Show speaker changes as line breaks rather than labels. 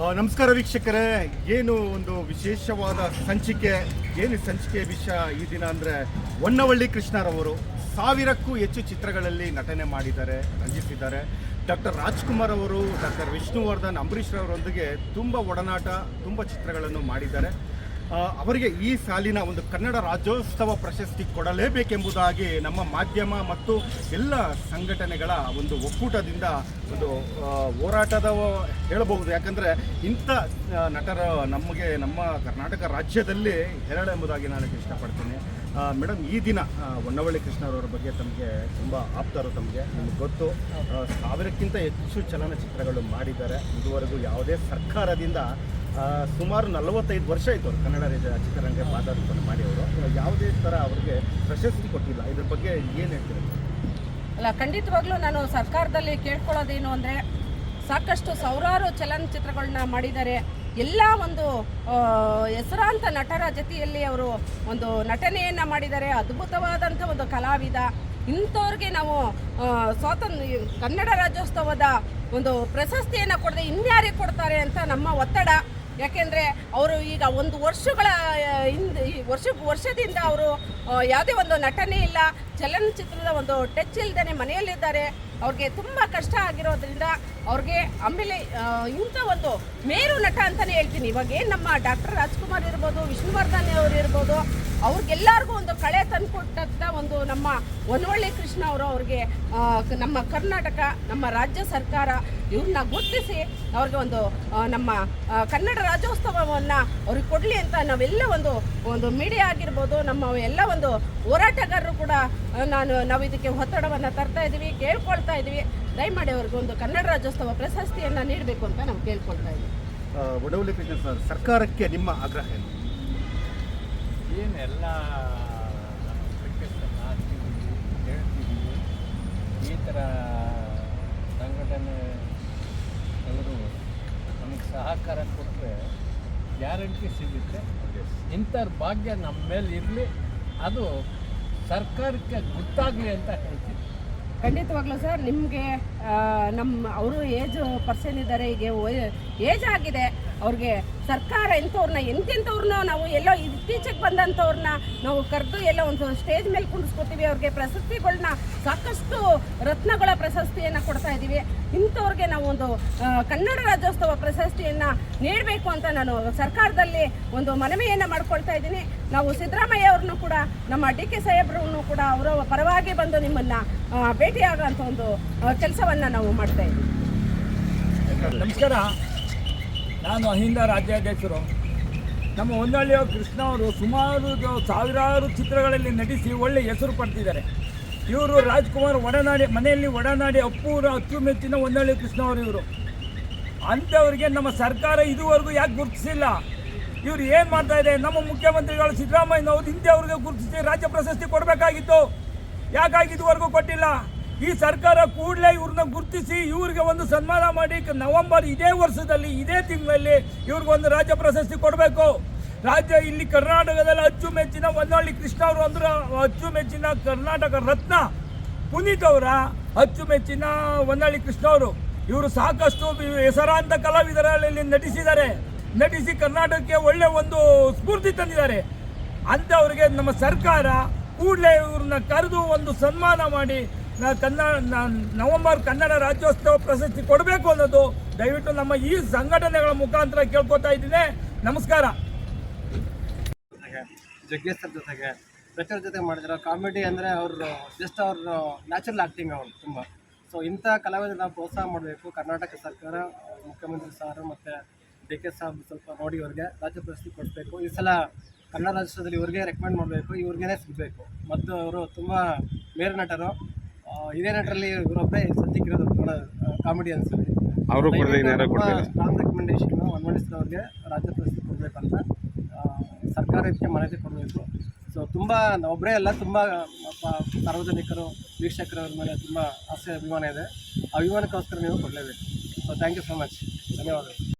ನಮಸ್ಕಾರ ವೀಕ್ಷಕರೇ. ಏನು ಒಂದು ವಿಶೇಷವಾದ ಸಂಚಿಕೆ, ಏನು ಸಂಚಿಕೆ ವಿಷಯ ಈ ದಿನ ಅಂದರೆ ಹೊನ್ನವಳ್ಳಿ ಕೃಷ್ಣರವರು ಸಾವಿರಕ್ಕೂ ಹೆಚ್ಚು ಚಿತ್ರಗಳಲ್ಲಿ ನಟನೆ ಮಾಡಿದ್ದಾರೆ, ರಂಜಿಸಿದ್ದಾರೆ. ಡಾಕ್ಟರ್ ರಾಜ್ಕುಮಾರ್ ಅವರು, ಡಾಕ್ಟರ್ ವಿಷ್ಣುವರ್ಧನ್ ಅಂಬರೀಷ್ ರವರೊಂದಿಗೆ ತುಂಬ ಒಡನಾಟ, ತುಂಬ ಚಿತ್ರಗಳನ್ನು ಮಾಡಿದ್ದಾರೆ. ಅವರಿಗೆ ಈ ಸಾಲಿನ ಒಂದು ಕನ್ನಡ ರಾಜ್ಯೋತ್ಸವ ಪ್ರಶಸ್ತಿ ಕೊಡಲೇಬೇಕೆಂಬುದಾಗಿ ನಮ್ಮ ಮಾಧ್ಯಮ ಮತ್ತು ಎಲ್ಲ ಸಂಘಟನೆಗಳ ಒಂದು ಒಕ್ಕೂಟದಿಂದ ಒಂದು ಹೋರಾಟದ ಹೇಳಬಹುದು. ಯಾಕಂದರೆ ಇಂಥ ನಟರ ನಮಗೆ ನಮ್ಮ ಕರ್ನಾಟಕ ರಾಜ್ಯದಲ್ಲಿ ಹೇರಳೆಂಬುದಾಗಿ ನಾನು ಇಷ್ಟಪಡ್ತೀನಿ. ಮೇಡಮ್, ಈ ದಿನ ಹೊನ್ನವಳ್ಳಿ ಕೃಷ್ಣರವರ ಬಗ್ಗೆ ತಮಗೆ ತುಂಬ ಆಪ್ತರು ತಮಗೆ. ನಮಗೆ ಗೊತ್ತು ಸಾವಿರಕ್ಕಿಂತ ಹೆಚ್ಚು ಚಲನಚಿತ್ರಗಳು ಮಾಡಿದ್ದಾರೆ. ಇದುವರೆಗೂ ಯಾವುದೇ ಸರ್ಕಾರದಿಂದ ಸುಮಾರು ನಲವತ್ತೈದು ವರ್ಷ ಆಯಿತು ಅವರು ಕನ್ನಡ ಚಿತ್ರರಂಗ ಪಾದಾರ್ಪಣೆ ಮಾಡಿ ಅವರು. ಯಾವುದೇ ಥರ ಅವ್ರಿಗೆ ಪ್ರಶಸ್ತಿ ಕೊಟ್ಟಿಲ್ಲ. ಇದ್ರ ಬಗ್ಗೆ ಏನು ಹೇಳ್ತೀರಿ?
ಅಲ್ಲ, ಖಂಡಿತವಾಗ್ಲೂ ನಾನು ಸರ್ಕಾರದಲ್ಲಿ ಕೇಳ್ಕೊಳ್ಳೋದೇನು ಅಂದರೆ ಸಾಕಷ್ಟು ಸಾವಿರಾರು ಚಲನಚಿತ್ರಗಳನ್ನ ಮಾಡಿದ್ದಾರೆ. ಎಲ್ಲ ಒಂದು ಹೆಸರಾಂತ ನಟರ ಜೊತೆಯಲ್ಲಿ ಅವರು ಒಂದು ನಟನೆಯನ್ನು ಮಾಡಿದ್ದಾರೆ. ಅದ್ಭುತವಾದಂಥ ಒಂದು ಕಲಾವಿದ. ಇಂಥವ್ರಿಗೆ ನಾವು ಸ್ವಾತಂತ್ರ್ಯ, ಕನ್ನಡ ರಾಜ್ಯೋತ್ಸವದ ಒಂದು ಪ್ರಶಸ್ತಿಯನ್ನು ಕೊಡದೆ ಇನ್ಯಾರಿಗೆ ಕೊಡ್ತಾರೆ ಅಂತ ನಮ್ಮ ಒತ್ತಡ. ಯಾಕೆಂದರೆ ಅವರು ಈಗ ಒಂದು ವರ್ಷಗಳ, ಹಿಂದೆ ವರ್ಷ, ವರ್ಷದಿಂದ ಅವರು ಯಾವುದೇ ಒಂದು ನಟನೆ ಇಲ್ಲ, ಚಲನಚಿತ್ರದ ಒಂದು ಟಚ್ ಇಲ್ದೇ ಮನೆಯಲ್ಲಿದ್ದಾರೆ. ಅವ್ರಿಗೆ ತುಂಬ ಕಷ್ಟ ಆಗಿರೋದ್ರಿಂದ ಅವ್ರಿಗೆ ಆಮೇಲೆ ಇಂಥ ಒಂದು ಮೇರು ನಟ ಅಂತಲೇ ಹೇಳ್ತೀನಿ. ಇವಾಗ ಏನು ನಮ್ಮ ಡಾಕ್ಟರ್ ರಾಜ್ಕುಮಾರ್ ಇರ್ಬೋದು, ವಿಷ್ಣುವರ್ಧನ್ ಅವರು ಇರ್ಬೋದು ಅವ್ರಿಗೆಲ್ಲರಿಗೂ ಒಂದು ಕಳೆ ತಂದುಕೊಟ್ಟಂಥ ಒಂದು ನಮ್ಮ ಒನವಳ್ಳಿ ಕೃಷ್ಣ ಅವರು ಅವ್ರಿಗೆ ನಮ್ಮ ಕರ್ನಾಟಕ, ನಮ್ಮ ರಾಜ್ಯ ಸರ್ಕಾರ ಇವ್ರನ್ನ ಗುರುತಿಸಿ ಅವ್ರಿಗೆ ಒಂದು ನಮ್ಮ ಕನ್ನಡ ರಾಜ್ಯೋತ್ಸವವನ್ನು ಅವ್ರಿಗೆ ಕೊಡಲಿ ಅಂತ ನಾವೆಲ್ಲ ಒಂದು ಒಂದು ಮೀಡಿಯಾ ಆಗಿರ್ಬೋದು, ನಮ್ಮ ಎಲ್ಲ ಒಂದು ಹೋರಾಟಗಾರರು ಕೂಡ ನಾನು, ನಾವು ಇದಕ್ಕೆ ಒತ್ತಡವನ್ನು ತರ್ತಾ ಇದ್ದೀವಿ ಕೇಳ್ಕೊಳ್ತಾ ಇದ್ದೀವಿ ದಯಮಾಡಿ ಅವ್ರಿಗೆ ಒಂದು ಕನ್ನಡ ರಾಜ್ಯೋತ್ಸವ ಪ್ರಶಸ್ತಿಯನ್ನು ನೀಡಬೇಕು ಅಂತ ನಾವು ಕೇಳ್ಕೊಳ್ತಾ ಇದ್ದೀವಿ
ಸರ್ಕಾರಕ್ಕೆ ನಿಮ್ಮ ಆಗ್ರಹ ಏನು?
ಏನೆಲ್ಲ ಕ್ರಿಕೆಟನ್ನು ಮಾಡ್ತೀವಿ ಹೇಳ್ತಿದ್ದೀವಿ ಈ ಥರ ಸಂಘಟನೆ ಅವರು ನಮಗೆ ಸಹಕಾರ ಕೊಟ್ಟರೆ ಗ್ಯಾರಂಟಿ ಸಿಗುತ್ತೆ. ಇಂಥವ್ರ ಭಾಗ್ಯ ನಮ್ಮ ಮೇಲೆ ಇರಲಿ ಅದು ಸರ್ಕಾರಕ್ಕೆ ಗೊತ್ತಾಗಲಿ ಅಂತ ಹೇಳ್ತೀನಿ
ಖಂಡಿತವಾಗ್ಲೂ ಸರ್ ನಿಮಗೆ ನಮ್ಮ ಅವರು ಏಜ್ ಪರ್ಸನ್ ಇದ್ದಾರೆ ಈಗ ಏಜ್ ಆಗಿದೆ ಅವ್ರಿಗೆ ಸರ್ಕಾರ ಎಂಥವ್ರನ್ನ, ಎಂತೆಂಥವ್ರನ್ನ ನಾವು ಎಲ್ಲೋ ಇತ್ತೀಚೆಗೆ ಬಂದಂಥವ್ರನ್ನ ನಾವು ಕರೆದು ಎಲ್ಲೋ ಒಂದು ಸ್ಟೇಜ್ ಮೇಲೆ ಕುಂಡಿಸ್ಕೊತೀವಿ, ಅವ್ರಿಗೆ ಪ್ರಶಸ್ತಿಗಳನ್ನ ಸಾಕಷ್ಟು ರತ್ನಗಳ ಪ್ರಶಸ್ತಿಯನ್ನು ಕೊಡ್ತಾ ಇದ್ದೀವಿ. ಇಂಥವ್ರಿಗೆ ನಾವು ಒಂದು ಕನ್ನಡ ರಾಜ್ಯೋತ್ಸವ ಪ್ರಶಸ್ತಿಯನ್ನು ನೀಡಬೇಕು ಅಂತ ನಾನು ಸರ್ಕಾರದಲ್ಲಿ ಒಂದು ಮನವಿಯನ್ನು ಮಾಡ್ಕೊಳ್ತಾ ಇದ್ದೀನಿ. ನಾವು ಸಿದ್ದರಾಮಯ್ಯ ಅವ್ರನ್ನೂ ಕೂಡ, ನಮ್ಮ ಡಿ ಕೆ ಸಾಹೇಬ್ರನ್ನು ಕೂಡ ಅವರ ಪರವಾಗಿ ಬಂದು ನಿಮ್ಮನ್ನು ಭೇಟಿಯಾಗೋಂಥ ಒಂದು ಕೆಲಸವನ್ನು ನಾವು ಮಾಡ್ತಾ ಇದ್ದೀವಿ.
ನಮಸ್ಕಾರ. ನಾನು ಅಹಿಂದ ರಾಜ್ಯಾಧ್ಯಕ್ಷರು. ನಮ್ಮ ಹೊನ್ನಳ್ಳಿಯ ಕೃಷ್ಣ ಅವರು ಸುಮಾರು ಸಾವಿರಾರು ಚಿತ್ರಗಳಲ್ಲಿ ನಟಿಸಿ ಒಳ್ಳೆ ಹೆಸರು ಪಡ್ತಿದ್ದಾರೆ ಇವರು ರಾಜ್ಕುಮಾರ್ ಒಡನಾಡಿ, ಮನೆಯಲ್ಲಿ ಒಡನಾಡಿ ಅಪ್ಪೂರ ಅಚ್ಚುಮೆಚ್ಚಿನ ಹೊನ್ನಳ್ಳಿ ಕೃಷ್ಣ ಅವರು ಇವರು. ಅಂಥವ್ರಿಗೆ ನಮ್ಮ ಸರ್ಕಾರ ಇದುವರೆಗೂ ಯಾಕೆ ಗುರುತಿಸಿಲ್ಲ? ಇವ್ರು ಏನು ಮಾಡ್ತಾ ಇದೆ ನಮ್ಮ ಮುಖ್ಯಮಂತ್ರಿಗಳು ಸಿದ್ದರಾಮಯ್ಯನವರು ಹಿಂದೆ ಅವ್ರಿಗೆ ಗುರುತಿಸಿ ರಾಜ್ಯ ಪ್ರಶಸ್ತಿ ಕೊಡಬೇಕಾಗಿತ್ತು. ಯಾಕಾಗಿ ಇದುವರೆಗೂ ಕೊಟ್ಟಿಲ್ಲ? ಈ ಸರ್ಕಾರ ಕೂಡಲೇ ಇವ್ರನ್ನ ಗುರುತಿಸಿ ಇವ್ರಿಗೆ ಒಂದು ಸನ್ಮಾನ ಮಾಡಿ ನವೆಂಬರ್ ಇದೇ ವರ್ಷದಲ್ಲಿ, ಇದೇ ತಿಂಗಳಲ್ಲಿ ಇವ್ರಿಗೆ ಒಂದು ರಾಜ್ಯ ಪ್ರಶಸ್ತಿ ಕೊಡಬೇಕು. ರಾಜ್ಯ ಇಲ್ಲಿ ಕರ್ನಾಟಕದಲ್ಲಿ ಅಚ್ಚುಮೆಚ್ಚಿನ ಹೊನ್ನಾಳಿ ಕೃಷ್ಣ ಅವರು ಅಂದ್ರೆ ಅಚ್ಚುಮೆಚ್ಚಿನ ಕರ್ನಾಟಕ ರತ್ನ ಪುನೀತ್ ಅವರ ಅಚ್ಚುಮೆಚ್ಚಿನ ಹೊನ್ನಾಳಿ ಕೃಷ್ಣ ಅವರು. ಇವರು ಸಾಕಷ್ಟು ಹೆಸರಾಂತ ಕಲಾವಿದರಲ್ಲಿ ನಟಿಸಿದ್ದಾರೆ. ನಟಿಸಿ ಕರ್ನಾಟಕಕ್ಕೆ ಒಳ್ಳೆ ಒಂದು ಸ್ಫೂರ್ತಿ ತಂದಿದ್ದಾರೆ. ಅಂಥವ್ರಿಗೆ ನಮ್ಮ ಸರ್ಕಾರ ಕೂಡಲೇ ಇವ್ರನ್ನ ಕರೆದು ಒಂದು ಸನ್ಮಾನ ಮಾಡಿ ನ- ಕನ್ನಡ ನವೆಂಬರ್ ಕನ್ನಡ ರಾಜ್ಯೋತ್ಸವ ಪ್ರಶಸ್ತಿ ಕೊಡಬೇಕು ಅನ್ನೋದು ದಯವಿಟ್ಟು ನಮ್ಮ ಈ ಸಂಘಟನೆಗಳ ಮುಖಾಂತರ ಕೇಳ್ಕೊತಾ ಇದ್ದೀನಿ. ನಮಸ್ಕಾರ.
ಜಗ್ಗೇಶ್ ಜೊತೆಗೆ, ಪ್ರಚಾರ ಜೊತೆ ಮಾಡಿದ್ರು ಕಾಮಿಡಿ ಅಂದರೆ ಅವರು ಜಸ್ಟ್ ಅವರು ನ್ಯಾಚುರಲ್ ಆ್ಯಕ್ಟಿಂಗ್ ಅವರು ತುಂಬ. ಸೊ ಇಂಥ ಕಲಾವಿದ ನಾವು ಪ್ರೋತ್ಸಾಹ ಮಾಡಬೇಕು. ಕರ್ನಾಟಕ ಸರ್ಕಾರ, ಮುಖ್ಯಮಂತ್ರಿ ಸರ್ ಮತ್ತು ಡಿ ಕೆ ಸ್ವಲ್ಪ ನೋಡಿ ಇವ್ರಿಗೆ ರಾಜ್ಯ ಪ್ರಶಸ್ತಿ ಕೊಡಬೇಕು ಈ ಸಲ ಕನ್ನಡ ರಾಜ್ಯೋತ್ಸವದಲ್ಲಿ ಇವ್ರಿಗೆ ರೆಕಮೆಂಡ್ ಮಾಡಬೇಕು. ಇವ್ರಿಗೇ ಸಿಗಬೇಕು. ಮತ್ತು ಅವರು ತುಂಬ ಮೇರು ನಟರು ಹಿರಿಯ ನಟರಲ್ಲಿ ಇವರೊಬ್ಬರೇ ಸದ್ಯಕ್ಕಿರೋದು ಕಾಮಿಡಿ ಕಾಮಿಡಿಯನ್ಸಲ್ಲಿ
ಅವರು ಕೊಡದೆ ಇನ್ಯಾರೋ ಕೊಡ್ತಾರೆ?
ಸ್ಟ್ರಾಂಗ್ ರೆಕಮೆಂಡೇಶನ್ ಒನ್ವಡಿಸಿದ ಅವ್ರಿಗೆ ರಾಜ್ಯ ಪ್ರಶಸ್ತಿ ಕೊಡಬೇಕಂತ ಸರ್ಕಾರ ಇದಕ್ಕೆ ಮನವಿ ಕೊಡಬೇಕು. ಸೊ ತುಂಬ ಒಬ್ಬರೇ ಅಲ್ಲ ತುಂಬ ಸಾರ್ವಜನಿಕರು ವೀಕ್ಷಕರ ಮೇಲೆ ತುಂಬ ಆಸೆ ಅಭಿಮಾನ ಇದೆ. ಆ ಅಭಿಮಾನಕ್ಕೋಸ್ಕರ ನೀವು ಕೊಡಲೇಬೇಕು. So thank you so much ಧನ್ಯವಾದಗಳು.